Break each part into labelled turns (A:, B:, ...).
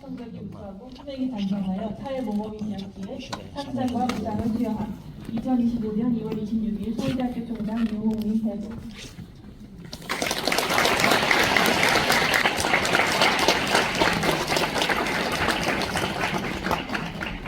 A: 성적이 우수하고 수행이 단정하여 사회 모범이 되었기에 상장과 부장을 수여함. 2025년 2월 26일 서울대학교 총장 유홍민 대부.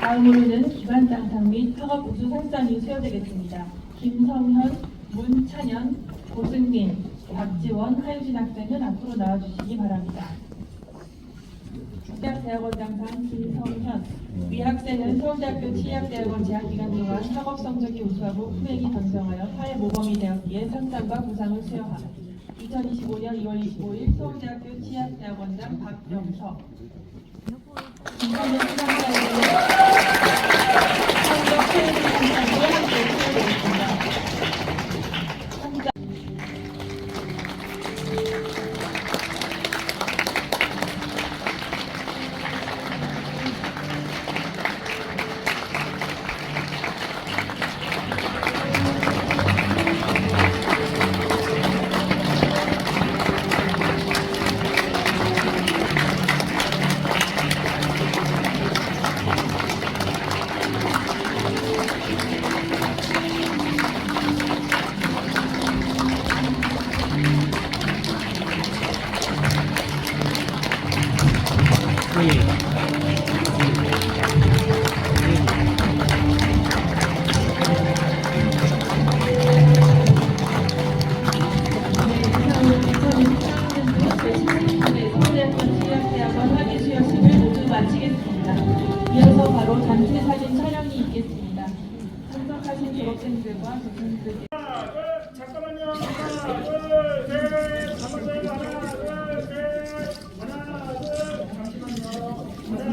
A: 다음으로는 기관 장상 및 학업 우수 상장이 수여되겠습니다. 김성현, 문찬현, 고승민, 박지원, 하유진 학생은 앞으로 나와주시기 바랍니다. 대학원 장상 김성현 위 학생은 서울대학교 치의학대학원 재학 기간 동안 학업 성적이 우수하고 품행이 단정하여 사회 모범이 되었기에 상장과 부상을 수여함. 2025년 2월 25일 서울대학교 치의학대학원장 박병석 김성 이어서 바로 단체 사진 촬영이 있겠습니다. 참석하신 졸업생들과 교수님들께
B: 하나, 둘, 잠깐만요. 하나, 둘, 셋. 잠깐만요. 하나, 둘, 셋. 하나, 둘, 잠시만요. 하나, 둘, 셋. 하나, 하나, 둘, 셋.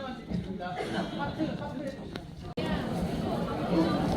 B: 하나만 드리겠습니다. 하트, 하트